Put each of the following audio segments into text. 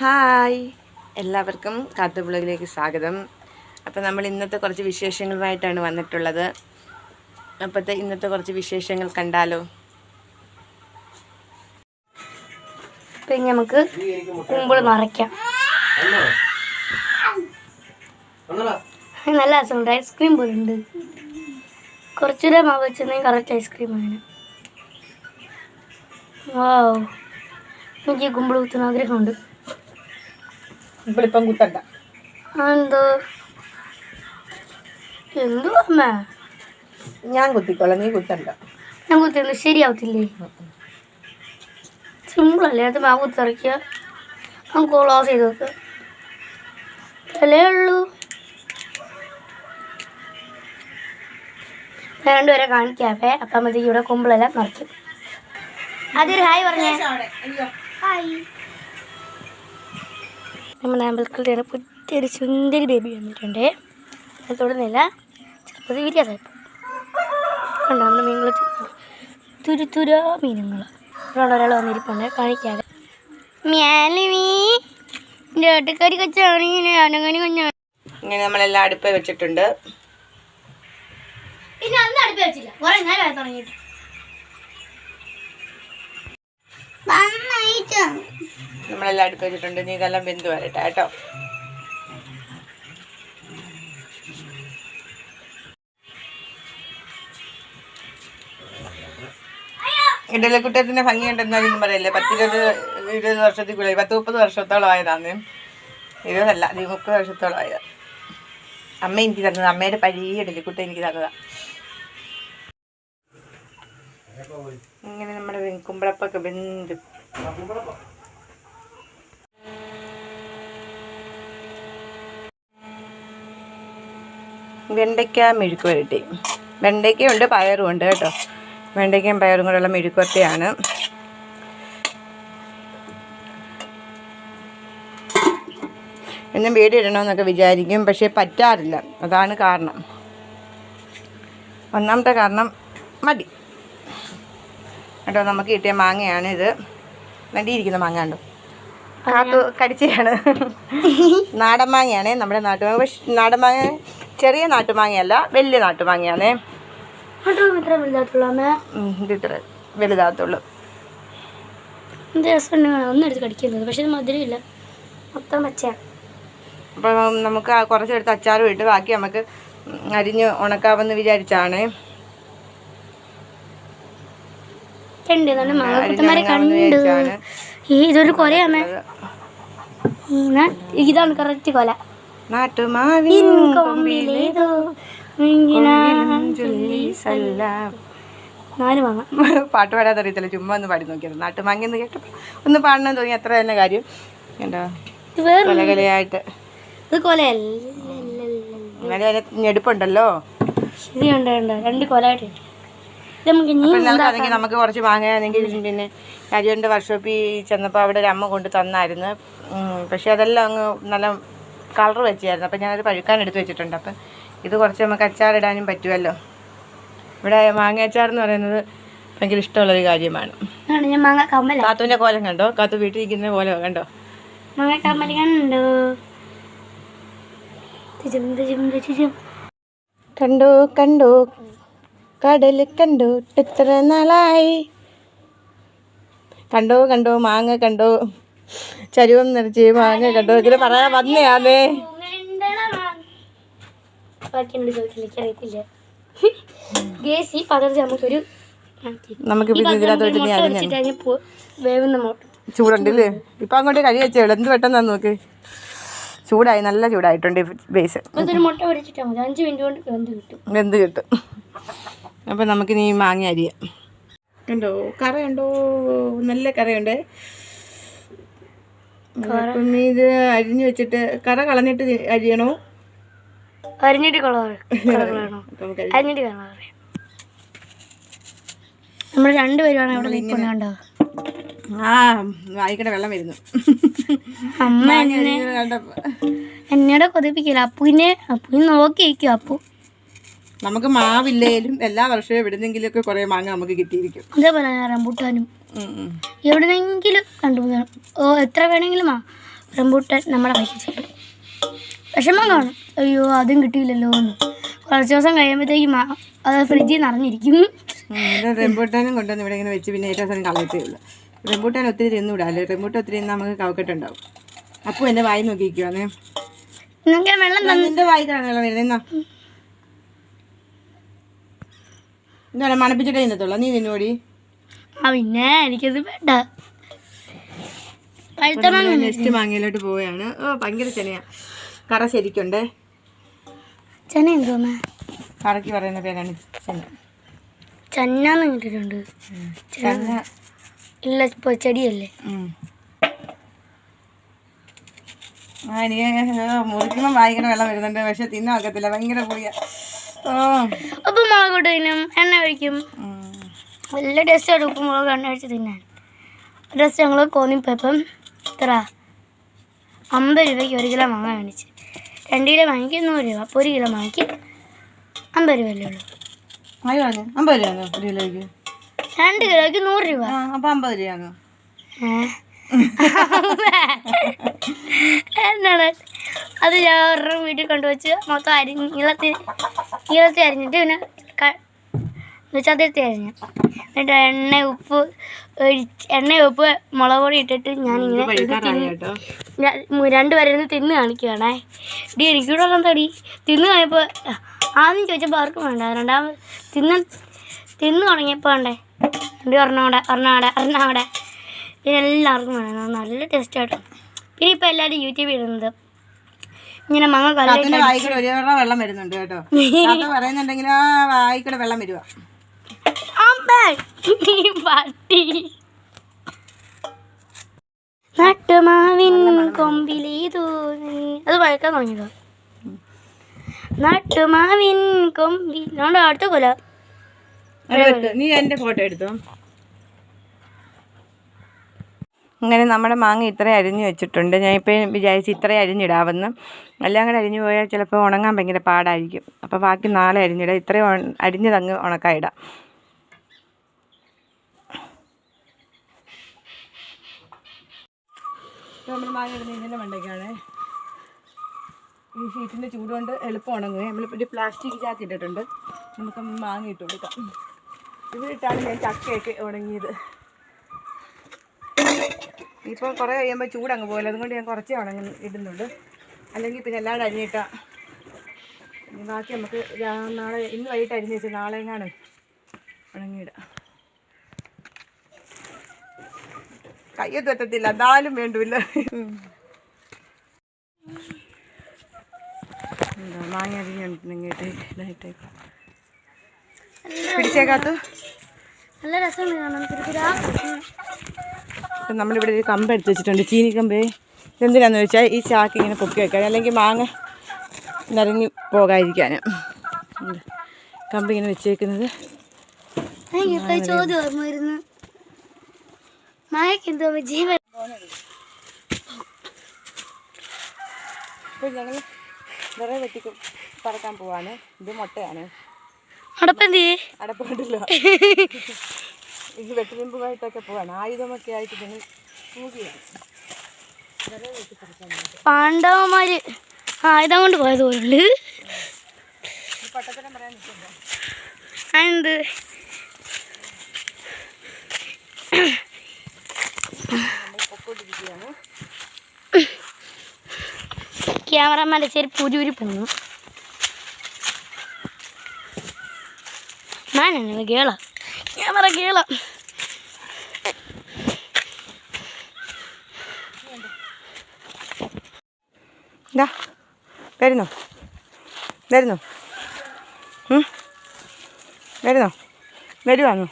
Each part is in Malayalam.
ഹായ്. എല്ലാവർക്കും കാത്തുപുളകിലേക്ക് സ്വാഗതം. അപ്പോൾ നമ്മൾ ഇന്നത്തെ കുറച്ച് വിശേഷങ്ങളുമായിട്ടാണ് വന്നിട്ടുള്ളത്. അപ്പോഴത്തെ ഇന്നത്തെ കുറച്ച് വിശേഷങ്ങൾ കണ്ടാലോ? പിന്നെ നമുക്ക് കുമ്പിൾ നിറയ്ക്കാം. നല്ല രസമുണ്ട്. ഐസ്ക്രീം പോലെ ഉണ്ട്. കുറച്ചുകൂടെ മാവ് വെച്ചിരുന്നെങ്കിൽ കറക്റ്റ് ഐസ്ക്രീം ആണ്. ഓ എനിക്ക് കുമ്പിൾ കുത്തുന്ന ആഗ്രഹമുണ്ട്. ഇപ്പം കുത്തണ്ട എന്തോ എന്തോ അമ്മ? ഞാൻ കുത്തിക്കോളാം നീ കുത്തണ്ട. ഞാൻ കുത്തുന്നത് ശരിയാവത്തില്ലേ? സിമ്പിളല്ലേ അത് മാവ് കുത്തിറക്കിയ? നമുക്ക് ക്ലോസ് ചെയ്ത് വെക്കാം അല്ലേ ഉള്ളൂ? ഞാൻ രണ്ടുപേരെ കാണിക്കാവേ അപ്പം. മതി ഇവിടെ കുമ്പിളെല്ലാം നിറയ്ക്കും. അതൊരു ഹായ് പറഞ്ഞേ. ഹായ്. നമ്മുടെ അമ്പലക്കളുടെ പുതിയൊരു സുന്ദരി ബേബി വന്നിട്ടുണ്ട്. അത് തൊടുന്നില്ല. ചിലപ്പോൾ അത് വിരിയാതായിപ്പോൾ കണ്ടോ നമ്മുടെ മീനുകൾ തുരു തുര മീനുകൾ ഇവിടെ ഒരാൾ വന്നിരിപ്പുണ്ട്. കാണിക്കാതെ. മ്യാലുമീ ഒട്ടക്കരി കൊച്ചാണ്. അനങ്ങനി കൊച്ചാണ്. ഇങ്ങനെ നമ്മളെല്ലാം അടുപ്പ് വെച്ചിട്ടുണ്ട്. പിന്നെ അന്ന് അടുപ്പ് വെച്ചില്ല. കുറെ നേരം തുടങ്ങിയിട്ട്. നമ്മളെല്ലാം അടുപ്പ് വെച്ചിട്ടുണ്ട്. നീ ഇതെല്ലാം വെന്ത് വരട്ടെ കേട്ടോ. ഇടലക്കുട്ടത്തിന്റെ ഭംഗി ഉണ്ടെന്നൊന്നും പറയില്ലേ? പത്തിരുപത് ഇരുപത് വർഷത്തിൽ പത്ത് മുപ്പത് വർഷത്തോളം ആയതാന്ന്. ഇരുപതല്ല നീ മുപ്പത് വർഷത്തോളം ആയതാ. അമ്മ എനിക്ക് തന്നത് അമ്മയുടെ പഴയ ഇടലിക്കുട്ട എനിക്ക് തന്നതാ. ഇങ്ങനെ നമ്മുടെ കുമ്പളപ്പൊക്കെ വെന്ത്. വെണ്ടയ്ക്ക മെഴുക്ക് വരട്ടി. വെണ്ടയ്ക്കയുണ്ട് പയറും ഉണ്ട് കേട്ടോ. വെണ്ടയ്ക്കയും പയറും കൂടെയുള്ള മെഴുക്ക് വരട്ടിയാണ്. എന്നും വീടിടണമെന്നൊക്കെ വിചാരിക്കും പക്ഷേ പറ്റാറില്ല. അതാണ് കാരണം. ഒന്നാമത്തെ കാരണം മടി. കേട്ടോ നമുക്ക് കിട്ടിയ മാങ്ങയാണ് ഇത്. വേണ്ടിയിരിക്കുന്ന മാങ്ങ കണ്ടോ? കാത്തു കടിച്ചാണ് നാടൻ മാങ്ങയാണേ നമ്മുടെ നാട്ടുമാങ്ങ. പക്ഷെ നാടൻ മാങ്ങ ചെറിയ നാട്ടുമാങ്ങയല്ല വലിയ നാട്ടുമാങ്ങയാണേ. അപ്പൊ ഇത്ര വലുതാകത്തുള്ളൂ. കടിക്കുന്നത്. പക്ഷെ മധുരമില്ല. മൊത്തം പച്ചയാണ് അപ്പം നമുക്ക് കുറച്ചെടുത്ത് അച്ചാറും ഇട്ട് ബാക്കി നമുക്ക് അരിഞ്ഞ് ഉണക്കാമെന്ന് വിചാരിച്ചാണ്. കണ്ട് നല്ല മാങ്ങക്കുട്ടന്മാരെ കണ്ടു. ഈ ഇതൊരു കൊലയാണ്. ഇതാണ് കറക്റ്റ് കൊല. നാട്ടുമാവിൻ കൊമ്പിലേതോ നാല് മാങ്ങ. പാട്ട് പാടാതെ അറിയത്തില്ല. ചുമ്മാ ഒന്ന് പാടി നോക്കിയത് നാട്ടുമാങ്ങ എന്ന് കേട്ടപ്പോൾ ഒന്ന് പാടണം തോന്നി. അത്ര തന്നെ കാര്യം. കണ്ടോ? കൊലകൊലയായിട്ട് ഇത് കൊലയല്ല. എന്നാലും അതിന് ഞെടുപ്പുണ്ടല്ലോ. ശരിയുണ്ട് ഉണ്ട്. രണ്ട് കൊലയായിട്ടുണ്ട്. ഇത് നമുക്ക് നമുക്ക് കുറച്ച് വാങ്ങാനെങ്കിൽ പിന്നെ അരിയുടെ വർക്ക്ഷോപ്പിൽ ചെന്നപ്പോൾ അവിടെ ഒരു അമ്മ കൊണ്ട് തന്നായിരുന്നു. പക്ഷേ അതെല്ലാം അങ്ങ് നല്ല കളർ വെച്ചായിരുന്നു. അപ്പം ഞാനത് പഴുക്കാൻ എടുത്ത് വെച്ചിട്ടുണ്ട്. അപ്പം ഇത് കുറച്ച് നമുക്ക് അച്ചാറിടാനും പറ്റുമല്ലോ. ഇവിടെ മാങ്ങ അച്ചാർ എന്ന് പറയുന്നത് ഭയങ്കര ഇഷ്ടമുള്ളൊരു കാര്യമാണ്. കാത്തുവിന്റെ കോലം കണ്ടോ? കാത്തു വീട്ടിൽ ഇരിക്കുന്ന പോലെ കണ്ടോ? കണ്ടു? കണ്ടോ കണ്ടോ? കടൽ കണ്ടു എത്ര നാളായി. കണ്ടോ കണ്ടോ മാങ്ങ കണ്ടോ? ചരുവം നിറച്ച് മാങ്ങ കണ്ടോ? ഇതിന് പറയാൻ വന്നയാന്നേ. നമുക്കൊരു നമുക്ക് ചൂടുണ്ടല്ലേ? ഇപ്പൊ അങ്ങോട്ട് കഴി വെച്ചേ എന്ത് പെട്ടെന്നാ നോക്ക്. ചൂടായി നല്ല ചൂടായിട്ടുണ്ട് ബേസ്. അതൊരു മുട്ട പൊടിച്ചിട്ടാൽ മതി. അഞ്ച് മിനിറ്റ് കൊണ്ട് വെന്ത് കിട്ടും. വെന്ത് നമുക്കിനി അപ്പം നമുക്ക് നീ മാങ്ങ അരിയാം കണ്ടോ? കറയുണ്ടോ? നല്ല കറയുണ്ട്. അപ്പം ഇത് അരിഞ്ഞു വെച്ചിട്ട് കറ കളഞ്ഞിട്ട് അരിയണോ? അരിഞ്ഞിട്ട് അരിഞ്ഞിട്ട് നമ്മൾ രണ്ടുപേരുമാണ് ഇവിടെ നിൽക്കുന്നത് കണ്ടോ? ആ വെള്ളം വരുന്നു. അമ്മ എന്നെ എന്നോട് കൊതിപ്പിക്കില്ല. അപ്പുവിനെ അപ്പുവിനെ നോക്കി വയ്ക്കും അപ്പു നമുക്ക് മാവില്ലേലും എല്ലാ വർഷവും എവിടുന്നെങ്കിലുമൊക്കെ കുറേ മാങ്ങ നമുക്ക് കിട്ടിയിരിക്കും. അതേപോലെ റംബൂട്ടാനും. എവിടെന്നെങ്കിലും കണ്ടുപോകണം ഓ എത്ര വേണമെങ്കിലും ആ റംബൂട്ടാൻ നമ്മുടെ വഹിച്ചിട്ട് വിഷമം കാണും അയ്യോ അതും കിട്ടിയില്ലല്ലോ എന്ന്. കുറച്ച് ദിവസം കഴിയുമ്പോഴത്തേക്കും അത് ഫ്രിഡ്ജിൽ നിറഞ്ഞിരിക്കും. റംബൂട്ടാനും കൊണ്ടുവന്ന് ഇവിടെ ഇങ്ങനെ വെച്ച് പിന്നെ ഏറ്റവും കളയത്തേ ഉള്ളൂ. റെമ്പൂട്ടാൻ ഒത്തിരി തിന്നുവിടാല്ലേ റംബൂട്ടാൻ ഒത്തിരി തിന്നാൽ നമുക്ക് കവക്കെട്ടുണ്ടാവും അപ്പോൾ എന്റെ വായി നോക്കിയിരിക്കുവാന്നേ. നിങ്ങൾക്ക് വെള്ളം തന്നു നിന്റെ വായി വരുന്നത് എന്നാ. എന്താ മണപ്പിച്ചിട്ടേ തിന്നത്തുള്ളൂ. നീ തിന്നോടി. ആ പിന്നെ എനിക്കത് വേണ്ട. നെക്സ്റ്റ് മാങ്ങയിലോട്ട് പോവുകയാണ്. ഓ ഭയങ്കര ചെനയാ. കറ ശരിക്കുണ്ടേ? ചെന എന്തോന്നാ? കറക്കി പറയുന്ന പേരാണ് ചെന. ചന്നാന്ന് കേട്ടിട്ടുണ്ട്. ഇല്ല ഇപ്പൊ ചെടിയല്ലേ. ആ എനിക്ക് മുറിക്കുമ്പോൾ വായിക്കണ വെള്ളം വരുന്നുണ്ട്. പക്ഷെ തിന്നാക്കത്തില്ല ഭയങ്കര പുളിയ. ഓ ഉപ്പ് മുളക് ഇട്ട് തിന്നും എണ്ണ ഒഴിക്കും. നല്ല ടേസ്റ്റാണ് ഉപ്പ് മുളക് എണ്ണ ഒഴിച്ച് തിന്നാൻ. ഡ്രസ് ഞങ്ങൾ കോന്നിപ്പോയപ്പം ഇത്ര അമ്പത് രൂപയ്ക്ക് ഒരു കിലോ മാങ്ങ മേടിച്ച്. രണ്ട് കിലോ മാങ്ങിക്ക് നൂറ് രൂപ. അപ്പോൾ ഒരു കിലോ മാങ്ങിക്ക് അമ്പത് രൂപയല്ലേ ഉള്ളൂ. അമ്പത് രൂപ ഒരു കിലോയ്ക്ക്? രണ്ട് കിലോയ്ക്ക് നൂറ് രൂപ. ആ അപ്പം അമ്പത് രൂപയാണോ? എന്താണ്? അത് ഞാൻ ഒരെണ്ണം വീട്ടിൽ കൊണ്ടുവച്ച് മൊത്തം അരി നീളത്തിൽ നീളത്തിൽ അരിഞ്ഞിട്ട് പിന്നെ ചതുരത്തി അരിഞ്ഞു എന്നിട്ട് എണ്ണ ഉപ്പ് ഒഴിച്ച് എണ്ണ ഉപ്പ് മുളക് പൊടി ഇട്ടിട്ട് ഞാനിങ്ങനെ പഴുക്കാറായി തിന്ന് കാണിക്കുകയാണേ ഡി എനിക്കൂടെ ഒരെണ്ണം തടി. തിന്ന് കഴിഞ്ഞപ്പോൾ ആദ്യം ചോദിച്ചപ്പോൾ ആർക്കും വേണ്ട. രണ്ടാമത് തിന്ന് തിന്ന് തുടങ്ങിയപ്പോൾ വേണ്ടേ? രണ്ട് ഒരെണ്ണവിടെ ഒരെണ്ണവിടെ ഒരെണ്ണവിടെ പിന്നെ എല്ലാവർക്കും വേണം. നല്ല നല്ല ടേസ്റ്റായിട്ട് പിന്നെ ഇപ്പോൾ എല്ലാവരും യൂട്യൂബ് ഇടുന്നത്. ഇങ്ങനെ മങ്ങ കല്ലിട്ട് വായിക്കട വായിക്കൂടെ ഒരു വെള്ളം വരുന്നുണ്ട് കേട്ടോ. അത് പറയുന്നുണ്ടെങ്കിൽ ആ വായിക്കൂടെ വെള്ളം ഈ പട്ടി. നട്ടുമാവിൻ കൊമ്പിലേതു അത് വഴക്കാൻ തുടങ്ങിയതോ. നട്ടുമാവിൻ കൊമ്പിൽ. നമ്മുടെ അടുത്ത കൊല. നീ എന്റെ ഫോട്ടോ എടുത്തോ? അങ്ങനെ നമ്മുടെ മാങ്ങ ഇത്രയും അരിഞ്ഞു വെച്ചിട്ടുണ്ട്. ഞാൻ ഇപ്പം വിചാരിച്ച് ഇത്രയും അരിഞ്ഞിടാമെന്ന് എല്ലാം കൂടെ അരിഞ്ഞു പോയാൽ ചിലപ്പോൾ ഉണങ്ങാൻ ഭയങ്കര പാടായിരിക്കും. അപ്പോൾ ബാക്കി നാളെ അരിഞ്ഞിടാം. ഇത്രയും അരിഞ്ഞതങ്ങ് ഉണക്കായിടാം നമ്മൾ മാങ്ങ ഇടുന്ന ഇതിന്റെ മണ്ടയ്ക്കാണ്. ഈ ഷീറ്റിന്റെ ചൂട് കൊണ്ട് എളുപ്പം ഉണങ്ങുക നമ്മളിപ്പോൾ ഒരു പ്ലാസ്റ്റിക് ചാക്ക് ഇട്ടിട്ടുണ്ട്. നമുക്ക് മാങ്ങ ഇട്ട് കൊടുക്കാം ഇതിട്ടാണ് ഞാൻ ചക്കയൊക്കെ ഉണങ്ങിയത്. ഇപ്പോൾ കുറേ കഴിയുമ്പോൾ ചൂടങ്ങ് പോകില്ല അതുകൊണ്ട് ഞാൻ കുറച്ച് ഉണങ്ങി ഇടുന്നുണ്ട് അല്ലെങ്കിൽ പിന്നെ എല്ലാവരും അരിഞ്ഞിട്ട. ഇനി ബാക്കി നമുക്ക് നാളെ ഇന്ന് വൈകിട്ട് അരിഞ്ഞ് വെച്ച് നാളെ എങ്ങാണ് ഉണങ്ങിയിടാം. കയ്യൊന്നും എത്തത്തില്ല. എന്നാലും വേണ്ടില്ല. മാങ്ങ അരിഞ്ഞിട്ട് പിടിച്ചേക്കാത്തു നല്ല രസമാണ് കാണാൻ. നമ്മളിവിടെ ഒരു കമ്പ് എടുത്ത് വെച്ചിട്ടുണ്ട്. ചീനി കമ്പ്. ഇതെന്തിനാന്ന് വെച്ചാൽ ഈ ചാക്ക് ഇങ്ങനെ പൊക്കി വെക്കാൻ അല്ലെങ്കിൽ മാങ്ങ നിറഞ്ഞു പോകാതിരിക്കാൻ. കമ്പ് ഇങ്ങനെ വെച്ചേക്കുന്നത്. ചോദ്യം ഓർമ്മ വരുന്നു? മായക്ക് എന്തോ ജീവൻ ഞങ്ങൾ നിറയെ വെട്ടി പറക്കാൻ പോവാണ്. ഇത് മുട്ടയാണ്. അടപ്പെന്തി ഇത് പോവാണ്. ആയുധമൊക്കെ ആയിട്ട് പോവുകയാണ് പാണ്ഡവന്മാര് ആയുധം കൊണ്ട് പോയത് പോലുണ്ട് എന്ത് ക്യാമറമാന്റെ ചെരുപ്പ് ഉരുരി പോന്നു. ഞാനാണ് കേള. ക്യാമറ കേള. ഇതാ വരുന്നോ? വരുന്നോ? വരുന്നോ? വരുവാന്നോ?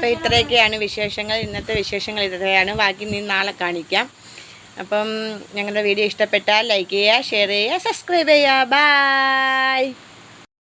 അപ്പോൾ ഇത്രയൊക്കെയാണ് വിശേഷങ്ങൾ. ഇന്നത്തെ വിശേഷങ്ങൾ ഇത്രയാണ്. ബാക്കി നീ നാളെ കാണിക്കാം. അപ്പം ഞങ്ങളുടെ വീഡിയോ ഇഷ്ടപ്പെട്ടാൽ ലൈക്ക് ചെയ്യുക ഷെയർ ചെയ്യുക സബ്സ്ക്രൈബ് ചെയ്യുക. ബായ്.